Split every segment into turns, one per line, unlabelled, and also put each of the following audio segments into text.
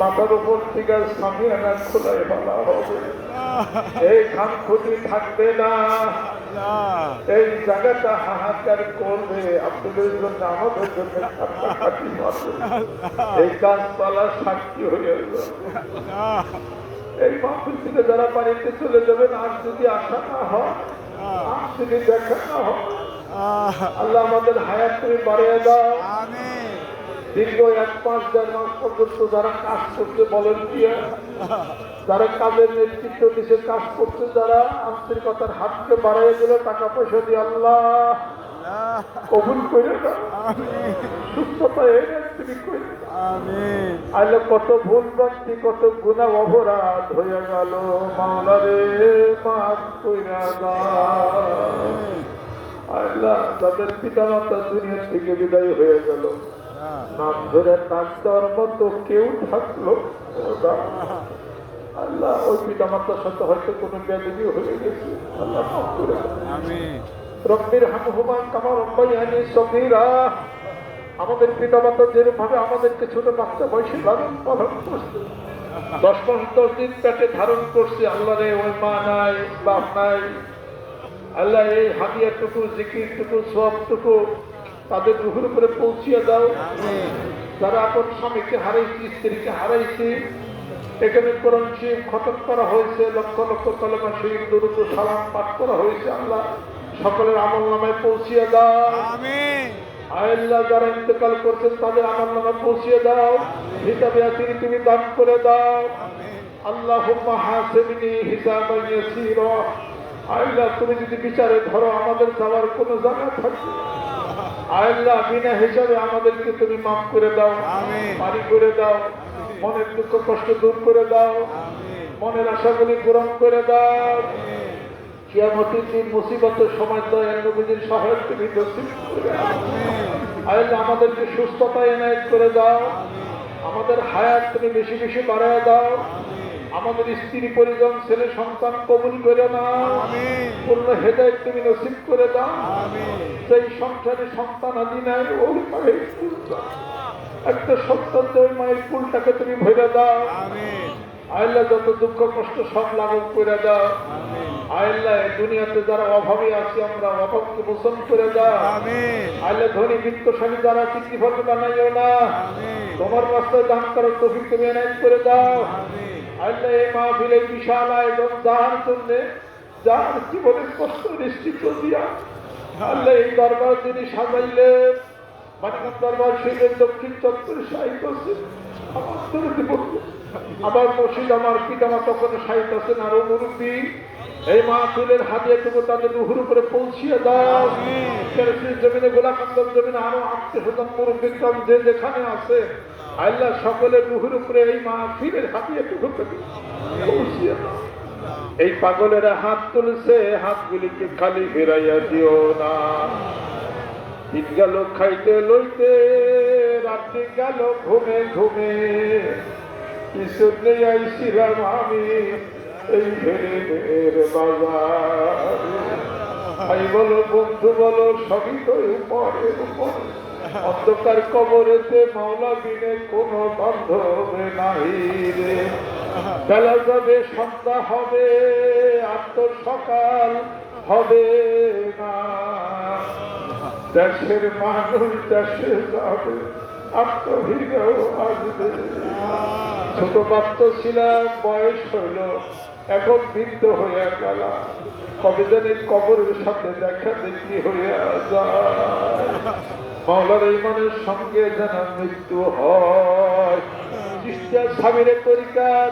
মাথার উপর থেকে স্বামী আনা খোলায় বলা হবে। এই খান ক্ষতি থাকবে না এই জায়গাটা হাহাকার করবে, আপনাদের জন্য আমাদের জন্য কান্নাকাটি মারবে এই গাছপালা সাক্ষী হয়ে। গেল এই মাহফিল থেকে যারা বাড়িতে চলে যাবেন, আর যদি আশা না হয় আর যদি দেখা না হয়। আল্লাহ আমাদের হায়াত তুমি বাড়িয়ে দাও। দীর্ঘ এক পাঁচ দেড় মাস পর্যন্ত যারা কাজ করছে ভলেন্টিয়ার যারা কাজের নেতৃত্ব দিছে কাজ করছে যারা আন্তরিকতার হাতকে বাড়াই দিল টাকা পয়সা দিয়ে আল্লাহ কবুল করে সুস্থতা এনে তুমি করে কত ভুল ভক্তি কত গুণা অপরাধ হয়ে গেল মাওলারে মাফ কইরা দাও। আল্লাহ তাদের পিতা মাতা দুনিয়া থেকে বিদায় হয়ে গেল। নাম ধরে নাম দেওয়ার মতো কেউ থাকল। আল্লাহ ওই পিতা মাতার সাথে হয়তো কোনো ব্যাধি হয়ে গেছে। আল্লাহ। রব্বির হামহুমান কামা রব্বাইয়ানি সগীরা। আমাদের পিতা মাতা যেরকমভাবে আমাদেরকে ছোট বাচ্চা বয়সে লালন পালন করছে। দশ দশ দিন পেটে ধারণ করছে আল্লাহ রে ওই মা নাই বাপ নাই। আল্লাহ এই হাদিয়াটুকু জিকিরটুকু সবটুকু তাদের রুহের উপরে পৌঁছিয়ে দাও। যারা আপন স্বামীকে হারাইছি স্ত্রীকে হারাইছি এখানে কোরআন শরীফ খতম করা হয়েছে লক্ষ লক্ষ কলমা শরীফ দুরুদ ও সালাম পাঠ করা হয়েছে আল্লাহ। সকলের আমল নামায় পৌঁছিয়ে দাও। আল্লাহ যারা ইন্তেকাল করছেন তাদের আমল নামায় পৌঁছিয়ে দাও। হিসাবে আসিনি তুমি দান করে দাও। আল্লাহ হাসেবিনি হিসাব আল্লাহ তুমি যদি বিচারে ধরো আমাদের যাওয়ার কোনো জায়গা থাকবে আল্লাহ বিনা হিসাবে আমাদেরকে তুমি মাফ করে দাও পারি করে দাও মনের দুঃখ কষ্ট দূর করে দাও মনের আশাগুলি পূরণ করে দাও। কিয়ামতের দিন মুসিবতের সময় দয়াল নবীদের সহায়ক তুমি আল্লাহ আমাদেরকে সুস্থতা এনায়ত করে দাও। আমাদের হায়াত তুমি বেশি বেশি বাড়ায় দাও। আমাদের স্ত্রী পরিজন ছেলে সন্তান কবুল করে না পূর্ণ হেদায়ত তুমি নসিব করে দাও। সেই সংসারে সন্তান আদি নাই ওই মায়ের একটা সন্তান ওই মায়ের কুলটাকে তুমি ভরে দাও। আল্লাহ যত দুঃখ কষ্ট সব লাঘব করে দাও। আল্লাহ দুনিয়াতে যারা অভাবে আছি আমরা অভাবকে মোচন করে দাও। আল্লাহ ধনী বিত্তশালী যারা চিঠিপত্র বানাইও না তোমার রাস্তায় দান করার তফিক তুমি এনায়ত করে দাও। আল্লাহ এ মাহফিল এই বিশাল আয়োজন যার জীবনের কষ্ট নিশ্চিত দিয়া আল্লাহ এই দরবার তিনি সাজাইলেন। মানিকান দরবার শরীরের দক্ষিণ চত্বরে সাহিত্য আছে আমার তরুণী আমার মসজিদ আমার পিতামা তখন ওখানে সাহিত্য আছেন আরও মুরব্বী। এই মাহফিলের হাতে হাতিয়াটুকু তাদের রুহুর উপরে পৌঁছিয়ে দাও। জমিনে গোলাকান্দর জমিনে আরও আত্মীয় স্বজন মুরব্বীকরম যে যেখানে আছে, আল্লাহ সকলের রুহুর উপরে এই মাহফিলের হাতে হাতিয়াটুকু পৌঁছিয়ে দাও। এই পাগলেরা হাত তুলছে, হাতগুলিকে খালি ফেরাইয়া দিও না। দিন গেল খাইতে লইতে রাত্রি গেল ঘুমে ঘুমে। কিশোর নেই আইছিলাম আমি। ভাই বলো, বন্ধু বলো, সবই তো উপরে উপরে। অন্ধকার কবরেতে মাওলা বিনে কোন বান্ধবে নাহি রে। বেলা যাবে, সন্ধ্যা হবে তো সকাল হবে না। দেশের মানুষ দেশে যাবে, আত্মহীনও আসবে। ছোট বাচ্চা ছিলাম, বয়স হইল এখন বৃদ্ধ হইয়া গেল কবে জানি কবরের সাথে দেখা দেখি হইয়া যায়। মাওলার ইমানের সঙ্গে যেন মৃত্যু হয়। স্বামীর তরিকার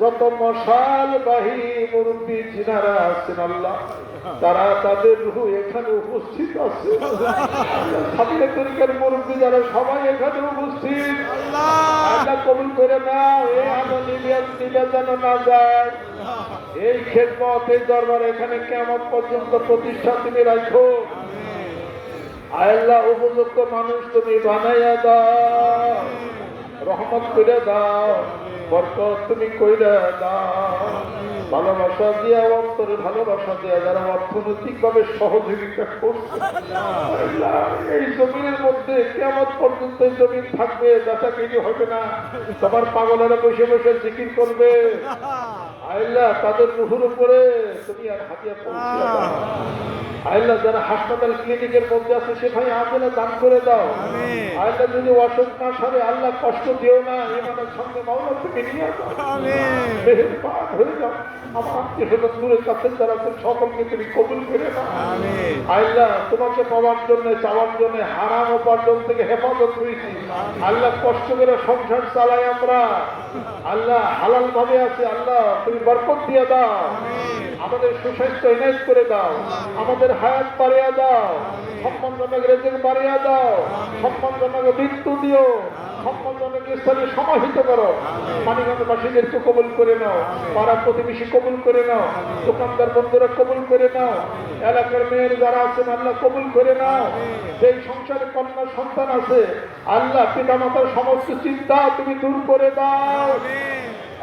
যত মশাল বাহী মুরব্বী যিনারা আছেন আল্লাহ তারা তাদের রুহু এখানে উপস্থিত আছে। স্বামীর তরিকার মুরব্বী যারা সবাই এখানে উপস্থিত। আল্লাহ! কবুল করে না এ নিবে যেন না যায়। এই খেদমত এই দরবার এখানে কেমন পর্যন্ত প্রতিষ্ঠা তুমি রাখো। আল্লাহ, উপযুক্ত মানুষ তুমি বানাইয়া দাও, রহমত করে দাও, বরকত তুমি কইরা দাও। ভালোবাসা দিয়া, অন্তরে ভালোবাসা দিয়া যারা অর্থনৈতিক ভাবে সহযোগিতা করছে, এই জমিনের মধ্যে কেমন পর্যন্ত জমিন থাকবে যাতা কিছু হবে না। তোমার পাগলেরা বসে বসে জিকির করবে। আল্লাহ তাদের রুহুর উপরে তুমি আর হাতিয়া পৌঁছে আল্লাহ যারা হাসপাতাল ক্লিনিকের মধ্যে আছে সে ভাই দান করে দাও। আল্লাহ যদি অসুখ না সারে আল্লাহ কষ্ট দিও না ইমানের সঙ্গে মাওলা থেকে নিয়ে যাও। হয়ে যাও। আমার আত্মীয় স্বজন দূরের কাছে যারা আছেন সকলকে তুমি কবুল করে আল্লাহ তোমাকে পাওয়ার জন্য চাওয়ার জন্য হারাম উপার্জন থেকে হেফাজত হয়েছি আল্লাহ কষ্ট করে সংসার চালাই আমরা। আল্লাহ হালাল ভাবে আছে আল্লাহ তুমি বরকত দিয়ে দাও। আমাদের সুস্বাস্থ্য এনায়ত করে দাও। আমাদের হায়াত বাড়িয়ে দাও। সম্মানজনক রেজেক বাড়িয়ে দাও। সম্মানজনক মৃত্যু দিও। সম্মানজনক স্থলে সমাহিত করো। মানিগঞ্জবাসীদেরকে কবুল করে নাও। পাড়া প্রতিবেশী কবুল করে নাও। দোকানদার বন্ধুরা কবুল করে নাও। এলাকার মেয়ের যারা আছেন, আল্লাহ কবুল করে নাও। যেই সংসারে কন্যা সন্তান আছে, আল্লাহ পিতা মাতার সমস্ত চিন্তা তুমি দূর করে দাও।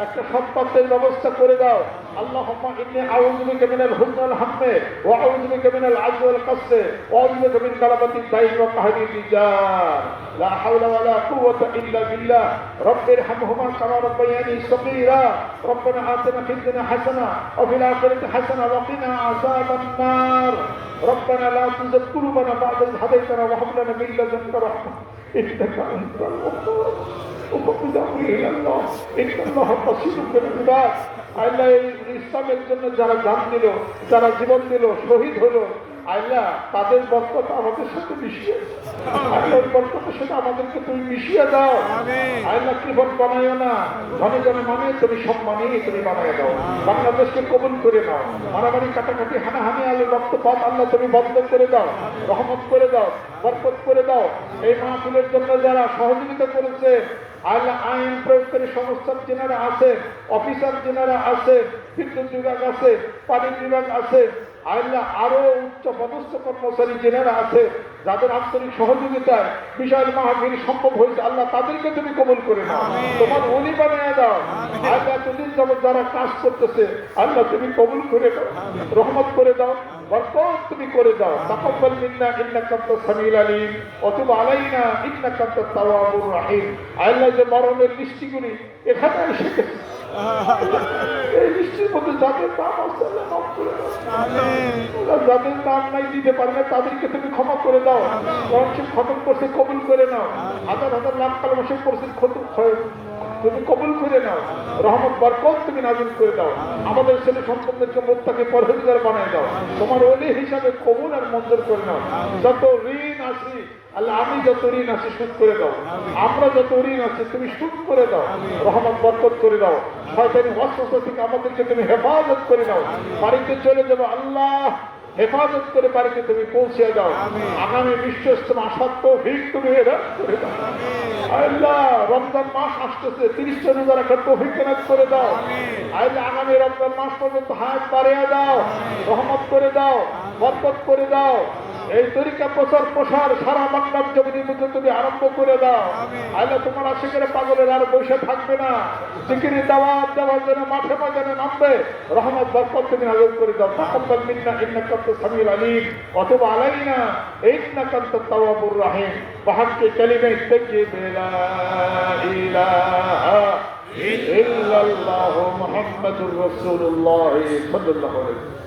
একটা সম্পদের ব্যবস্থা করে দাও। اللهم إني أعوذ بك من الهم والهم وأعوذ بك من العجز والقص وأعوذ بك من طلبة الدين وقهر الرجال. لا حول ولا قوة إلا بالله. رب ارحمهما كما ربياني صغيرا. ربنا آتنا في الدنيا حسنة وفي الآخرة حسنة وقنا عذاب النار. ربنا لا تزغ قلوبنا بعد إذ هديتنا وهب لنا من لدنك رحمة. إنك أنت الغفور وقم بأمره إلى الله. إن الله بصير بالعباد. আল্লাহ এই ইসলামের জন্য যারা গান দিল যারা জীবন দিল শহীদ হলো আল্লাহ তাদের বরকত আমাদের সাথে মিশিয়ে আল্লাহর বরকতের সাথে আমাদেরকে তুমি মিশিয়ে দাও। আল্লাহ কৃপণ বানাইও না। ধনে জনে মানে তুমি সব তুমি বানাই দাও। বাংলাদেশকে কবুল করে নাও। মারামারি কাটাকাটি হানাহানি আলো রক্তপাত আল্লাহ তুমি বন্ধ করে দাও। রহমত করে দাও। বরকত করে দাও। এই মাহফিলের জন্য যারা সহযোগিতা করেছে আল্লাহ আইন প্রয়োগকারী সংস্থার যেনারা আছে অফিসার যেনারা আছে বিদ্যুৎ বিভাগ আছে পানি বিভাগ আছে আল্লাহ আরও উচ্চ পদস্থ কর্মচারী জেনারা আছে যাদের আন্তরিক সহযোগিতায় বিশাল মাহাবীর সম্ভব হয়েছে আল্লাহ তাদেরকে তুমি কবল করে নাও। তোমার অলি বানিয়ে দাও। আল্লাহ যদি যাবত যারা কাজ করতেছে আল্লাহ তুমি কবল করে দাও রহমত করে দাও। বরকত তুমি করে দাও। তাকাব্বাল মিন্না ইন্নাকা আনতাস সামিউল আলিম। ওয়া তুব আলাইনা ইন্নাকা আনতাত তাওয়াবুর রাহিম। আল্লাহ যে মরণের লিস্টিগুলি এখানে এসে এই লিস্টির মধ্যে যাদের নাম আছে আল্লাহ মাফ করে দাও। যাদের নাম নাই দিতে পারে না তাদেরকে তুমি ক্ষমা করে দাও। খতম করছে কবুল করে নাও। হাজার হাজার লাখ কালমাসে করছে খতম তুমি কবুল করে নাও। রহমত বরকত তুমি নাজিল করে দাও। আমাদের ছেলে সন্তানদেরকে মোত্তাকে পরহেজগার বানায় দাও। তোমার অলি হিসাবে কবুল আর মঞ্জুর করে নাও। যত ঋণ আসি আল্লাহ আমি যত ঋণ আছি সুদ করে দাও। আমরা যত ঋণ আছি তুমি সুদ করে দাও। রহমত বরকত করে দাও। শয়তানি অস্ত্র থেকে আমাদেরকে তুমি হেফাজত করে দাও বাড়িতে চলে যাব আল্লাহ হেফাজত করে বাড়িতে তুমি পৌঁছে দাও। আগামী বিশ্ব ইস্তেমা সত্য ভিড় তুমি এরা করে দাও। আল্লাহ রমজান মাস আসতেছে তিরিশটা রোজা রাখার তৌফিক কেনাত করে দাও। আল্লাহ আগামী রমজান মাস পর্যন্ত বাড়িয়ে দাও রহমত করে দাও বরকত করে দাও। এই তরিকা প্রচার প্রসার সারা বাংলার জমিনের মধ্যে তুমি আরম্ভ করে দাও। আল্লাহ তোমার আশেকের পাগলের আর বসে থাকবে না। সিকিরি দাওয়াত দেওয়ার জন্য মাঠে ময়দানে নামবে। রহমত বরকত তুমি নাজল করে দাও। তাকাব্বাল মিন্না ইন্নাকা আনতাস সামিউল আলিম। ওয়া তুব আলাইনা ইন্নাকা আনতাত তাওয়াবুর রাহিম। বাহাক্কি কালিমে তাইয়্যিব লা ইলাহা ইল্লাল্লাহু মুহাম্মাদুর রাসূলুল্লাহ সাল্লাল্লাহু আলাইহি